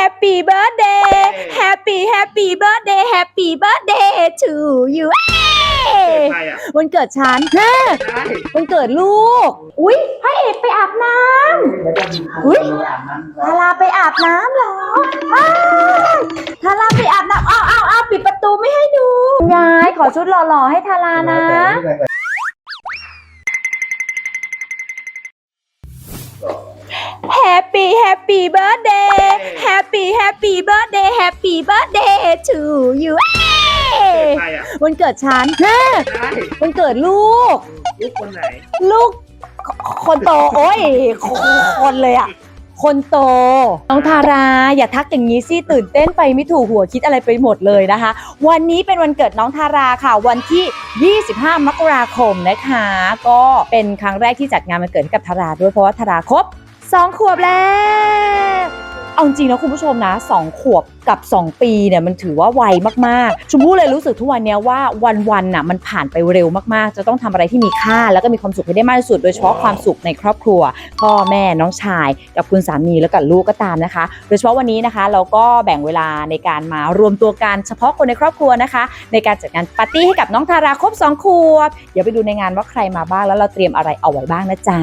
Happy birthday Happy Happy birthday Happy birthday to you เอ้ยใครอะวันเกิดฉันแม่ใช่วันเกิดลูก อุ๊ยพระเอกไปอาบน้ำอุ๊ยทาราไปอาบน้ำเหรออ้าวทาราไปอาบน้ำอ้าวอ้าวอ้าวปิดประตูไม่ให้ดูยายขอชุดหล่อๆให้ทารานะ Happy Happy birthday Happy Happy birthday Happy birthday to you เอ้ยใครอะวันเกิดฉันแม่ใช่วันเกิดลูก ลูกคนไหนลูกคคนโตโอ้ยคนเลยอะคนโต น้องทาราอย่าทักอย่างนี้สิตื่นเต้นไปไม่ถูกหัวคิดอะไรไปหมดเลยนะคะ วันนี้เป็นวันเกิดน้องทาราค่ะ วันที่ 25 มกราคมนะคะ ก็เป็นครั้งแรกที่จัดงานวันเกิดให้กับทาราด้วยเพราะว่าทาราครบ สองขวบแล้ว เอาจริงนะคุณผู้ชมนะสองขวบ กับ 2 ปีเนี่ยมันถือว่าไวมากๆ ชมพู่เลยรู้สึกทุกวันนี้ว่าวันๆน่ะมันผ่านไปเร็วมากๆ จะต้องทำอะไรที่มีค่า แล้วก็มีความสุขให้ได้มากที่สุด โดยเฉพาะความสุขในครอบครัว พ่อแม่น้องชาย กับคุณสามีแล้วกับลูกก็ตามนะคะ โดยเฉพาะวันนี้นะคะเราก็แบ่งเวลาในการมารวมตัวกันเฉพาะคนในครอบครัวนะคะ ในการจัดงานปาร์ตี้ให้กับน้องทาราครบ2ขวบเดี๋ยวไปดูในงานว่าใครมาบ้างแล้วเราเตรียมอะไรเอาไว้บ้างนะจ๊ะ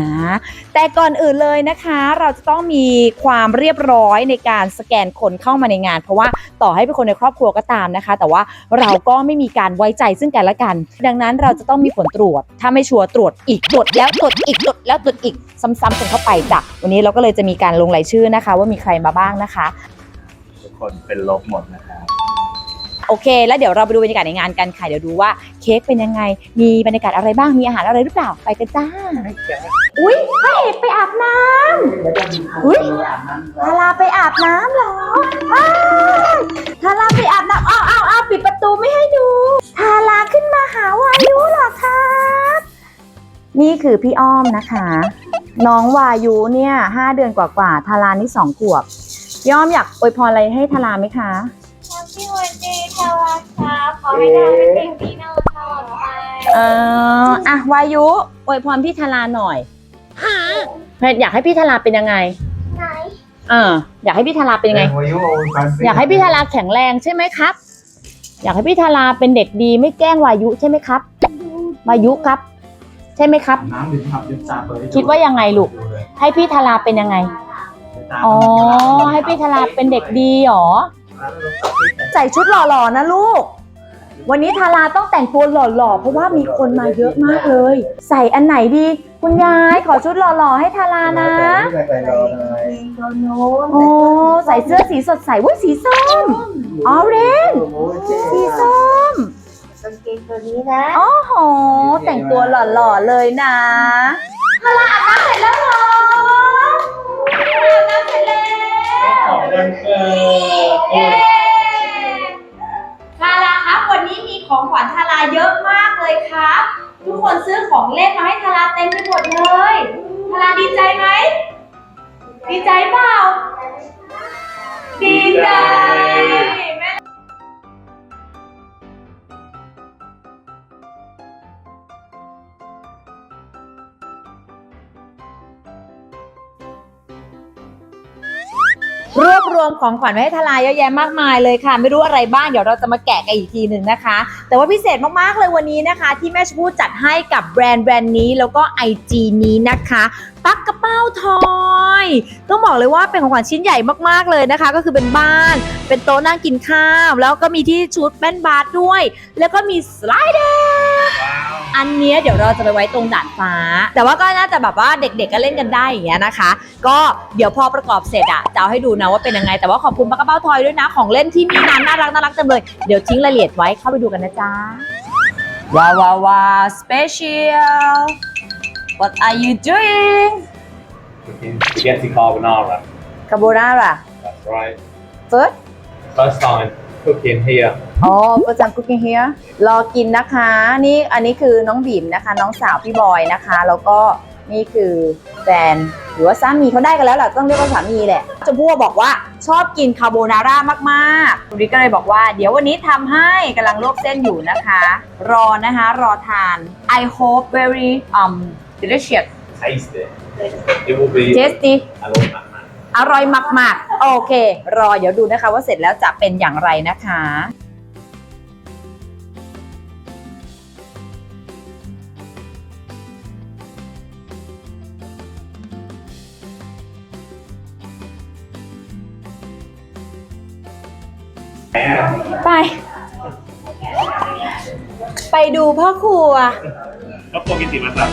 แต่ก่อนอื่นเลยนะคะ เราจะต้องมีความเรียบร้อยในการสแกนคนเข้ามาในงานเพราะว่าต่อให้เป็นคนในครอบครัวก็ตามนะคะ แต่ว่าเราก็ไม่มีการไว้ใจซึ่งกันและกัน ดังนั้นเราจะต้องมีผลตรวจ ถ้าไม่ชัวร์ตรวจอีกตรวจแล้วตรวจอีกตรวจแล้วตรวจอีกซ้ำๆกันเข้าไปจ้ะวันนี้เราก็เลยจะมีการลงรายชื่อนะคะ ว่ามีใครมาบ้างนะคะ ทุกคนเป็นลบหมดนะครับ โอเค แล้วเดี๋ยวเราไปดูบรรยากาศในงานกันค่ะ เดี๋ยวดูว่าเค้กเป็นยังไง มีบรรยากาศอะไรบ้าง มีอาหารอะไรหรือเปล่า ไปกันจ้า อุ๊ยพระเอกไปอาบน้ำอุ๊ยทาราไปอาบน้ำเหรออ้าวทาราไปอาบน้ำอ้าวอ้าวอ้าวปิดประตูไม่ให้ดู ทาราขึ้นมาหาวายุเหรอคะนี่คือพี่อ้อมนะคะ น้องวายุเนี่ยห้าเดือนกว่าๆทารานี่สองขวบพี่อ้อมอยากอวยพรอะไรให้ทาราไหมคะ อให้ดาวเป็นเด็กดีนอนตลอดไปเอออะวายุอวยพรพี่ทาราหน่อยอยากให้พี่ทาราเป็นยังไงไหนเอออยากให้พี่ทาราเป็นยังไง อยากให้พี่ทาราแข็งแรงใช่ไหมครับ อยากให้พี่ทาราเป็นเด็กดีไม่แกล้งวายุใช่ไหมครับ วายุครับ ใช่ไหมครับ น้ำดื่มครับดื่มตาเปิดคิดว่ายังไงลูก ให้พี่ทาราเป็นยังไง อ๋อ ให้พี่ทาราเป็นเด็กดีหรอ ใส่ชุดหล่อๆนะลูก วันนี้ทาราต้องแต่งตัวหล่อๆ เพราะว่ามีคนมาเยอะมากเลย ใส่อันไหนดี คุณยายขอชุดหล่อๆ ให้ทารานะ โอ้ใส่เสื้อสีสดใสวุ้ยสีส้มออเรนสีส้มกางเกงตัวนี้นะ โอ้โห แต่งตัวหล่อๆ เลยนะทารา ของขวัญทาราเยอะมากเลยครับ ทุกคนซื้อของเล่นมาให้ทาราเต็มไปหมดเลยทาราดีใจไหม ดีใจเปล่า ดีใจ ของขวัญไว้ให้ทลายเยอะแยะมากมายเลยค่ะ ไม่รู้อะไรบ้างเดี๋ยวเราจะมาแกะกันอีกทีหนึ่งนะคะ แต่ว่าพิเศษมากๆเลยวันนี้นะคะ ที่แม่ชมพู่จัดให้กับแบรนด์แบรนด์นี้แล้วก็ IG นี้นะคะปักกระเป๋าทอยต้องบอกเลยว่าเป็นของขวัญชิ้นใหญ่มากๆเลยนะคะ ก็คือเป็นบ้าน เป็นโต๊ะนั่งกินข้าว แล้วก็มีที่ชุดแป้นบาร์ด้วย แล้วก็มีสไลเดอร์ อันเนี้ยเดี๋ยวเราจะไปไว้ตรงดาดฟ้า แต่ว่าก็น่าจะแบบว่าเด็กๆก็เล่นกันได้อย่างเงี้ยนะคะ ก็เดี๋ยวพอประกอบเสร็จอะจะเอาให้ดูนะว่าเป็นยังไง แต่ว่าขอบคุณปักกระเป๋าทอยด้วยนะของเล่นที่มีนานน่ารักน่ารักเต็มเลยเดี๋ยวทิ้งรายละเอียดไว้เข้าไปดูกันนะจ๊ะว้าวว้าวว้าว special what are you doing Cooking spaghetti carbonara. carbonara That's right. first First time cooking here. อ๋อประจำ cooking here รอกินนะคะ นี่อันนี้คือน้องบีมนะคะ น้องสาวพี่บอยนะคะ แล้วก็นี่คือแฟนหรือว่าสามีเขาได้กันแล้วแหละต้องเรียกว่าสามีแหละชมพู่บอกว่าชอบกินคาโบนาร่ามากๆคุณริกก็เลยบอกว่า เดี๋ยววันนี้ทำให้กำลังลวกเส้นอยู่นะคะ รอนะคะ รอทาน I hope very um delicious Taste it. It will be. tasty I love that. อร่อยมากๆ โอเค รอเดี๋ยวดูนะคะว่าเสร็จแล้วจะเป็นอย่างไรนะคะไป ไปดูพ่อครัวก็โปรกิติมาสั่ง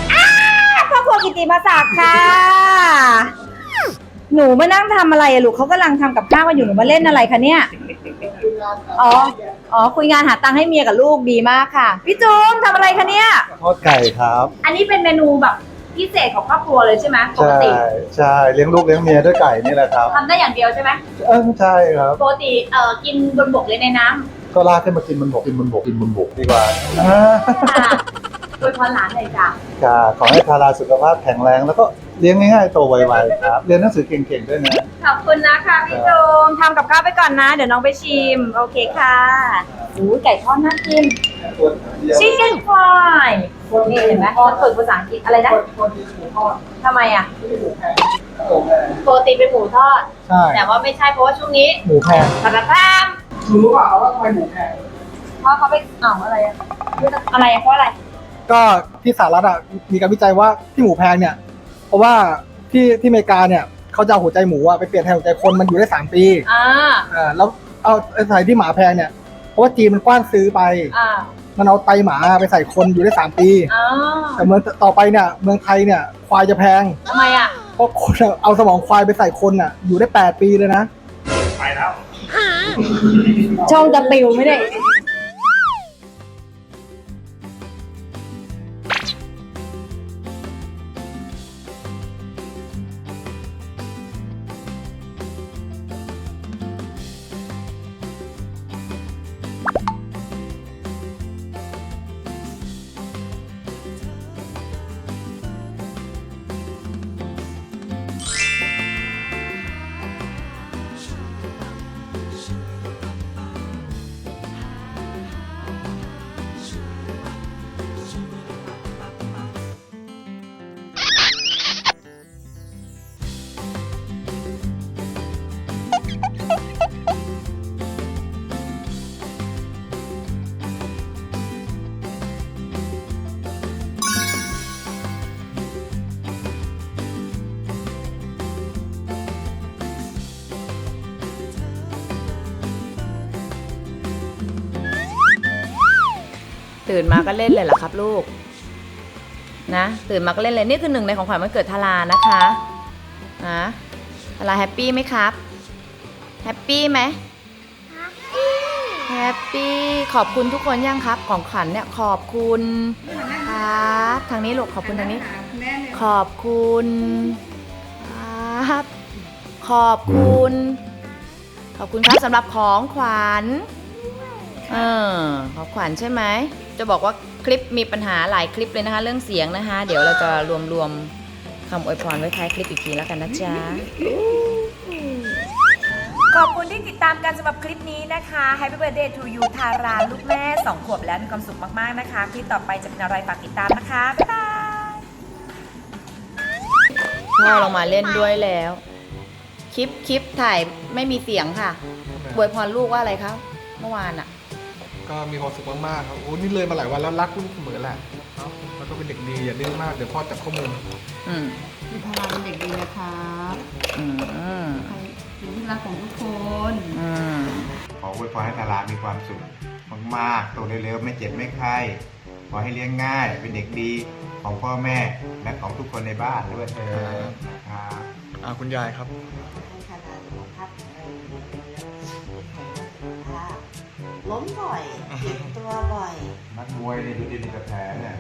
พ่อครัวกิติมาศักดิ์ค่ะ หนูมานั่งทำอะไรอะลูกเขากำลังทำกับข้าวกันอยู่หนูมาเล่นอะไรคะเนี่ย อ๋อ อ๋อ คุยงานหาตังค์ให้เมียกับลูกดีมากค่ะ พี่จูนทำอะไรคะเนี่ย ทอดไก่ครับ อันนี้เป็นเมนูแบบพิเศษของครอบครัวเลยใช่ไหมปกใช่ติใช่เลี้ยงลูกเลี้ยงเมียด้วยไก่นี่แหละครับทำได้อย่างเดียวใช่ไหมเออใช่ครับ ปกติเอ่อกินบนบกเลยในน้ำก็ลากขึ้นมากินบนบกกินบนบกกินบนบกดีกว่าอ่าค่ะอวยพรหลานเลยจ้ะค่ะขอให้ทาราสุขภาพแข็งแรงแล้วก็ เลี้ยงง่ายๆโตไวๆครับ เรียนหนังสือเก่งๆด้วยนะ ขอบคุณนะคะพี่จูนทำกับข้าวไปก่อนนะ เดี๋ยวน้องไปชิม โอเคค่ะอู้ไก่ทอดน่ากินชิคเก้นฟรายนี่เห็นไหมมันฝึกภาษาอังกฤษอะไรนะทำไมอะปกติเป็นหมูทอด ใช่ แต่ว่าไม่ใช่เพราะว่าช่วงนี้หมูแพงพาราทามรู้เปล่าว่าทำไมหมูแพงเพราะเขาไปอ้าวอะไรอะอะไรอะเพราะอะไร ก็ที่สหรัฐอะมีการวิจัยว่าที่หมูแพงเนี่ยเพ ราะว่าที่ที่อเมริกาเนี่ยเขาจะเอาหัวใจหมูอะไปเปลี่ยนแทนหัวใจคนมันอยู่ได้สามปีอ่าอ่าแล้วเอาไอ้สายที่หมาแพงเนี่ยเพราะว่าจีนมันกว้านซื้อไป อ่ามันเอาไตหมาไปใส่คนอยู่ได้สามปีอ่าแต่เมืองต่อไปเนี่ยเมืองไทยเนี่ยควายจะแพง ทำไมอะเพราะคนอะเอาสมองควายไปใส่คนอะ อยู่ได้แปดปีเลยนะ ไปแล้ว ช่องจะปิวไม่ได้ ตื่นมาก็เล่นเลยเหรอครับลูก นะ ตื่นมาก็เล่นเลยนี่คือหนึ่งในของขวัญวันเกิดทารานะคะนะทาราแฮปปี้ไหมครับแฮปปี้ไหมแฮปปี้ขอบคุณทุกคนยังครับ ของขวัญเนี่ยขอบคุณครับทางนี้ลูกขอบคุณทางนี้ ขอบคุณครับ ขอบคุณ ขอบคุณครับสำหรับของขวัญเออของขวัญใช่ไหม จะบอกว่าคลิปมีปัญหาหลายคลิปเลยนะคะ เรื่องเสียงนะคะ เดี๋ยวเราจะรวมรวมคำอวยพรไว้ท้ายคลิปอีกทีแล้วกันนะจ๊ะ ขอบคุณที่ติดตามกันสำหรับคลิปนี้นะคะ Happy Birthday to you ทาราลูกแม่ 2 ขวบแล้วมีความสุขมากๆนะคะ คลิปต่อไปจะเป็นอะไรฝากติดตามนะคะ บ๊ายบายพ่อลงมาเล่นด้วยแล้ว คลิปคลิปถ่ายไม่มีเสียงค่ะอวยพรลูกว่าอะไรครับ เมื่อวานอะ ก็มีความสุขมากๆครับโอ้นี่เลยมาหลายวันแล้วรักลูกเสมอแหละเนาะแล้วก็เป็นเด็กดีอย่าดื้อมากเดี๋ยวพ่อจับข้อมืออืมมีพลังเป็นเด็กดีนะครับอืมใครเป็นที่รักของทุกคนอืมขออวยพรให้ทารามีความสุขมากๆโตเร็วๆไม่เจ็บไม่ไข้ขอให้เลี้ยงง่ายเป็นเด็กดีของพ่อแม่และของทุกคนในบ้านด้วยเธอนะครับอ่าคุณยายครับ ล้มบ่อยเจ็บตัวบ่อย นักมวยเนี่ยดูดีๆกับแผลเนี่ย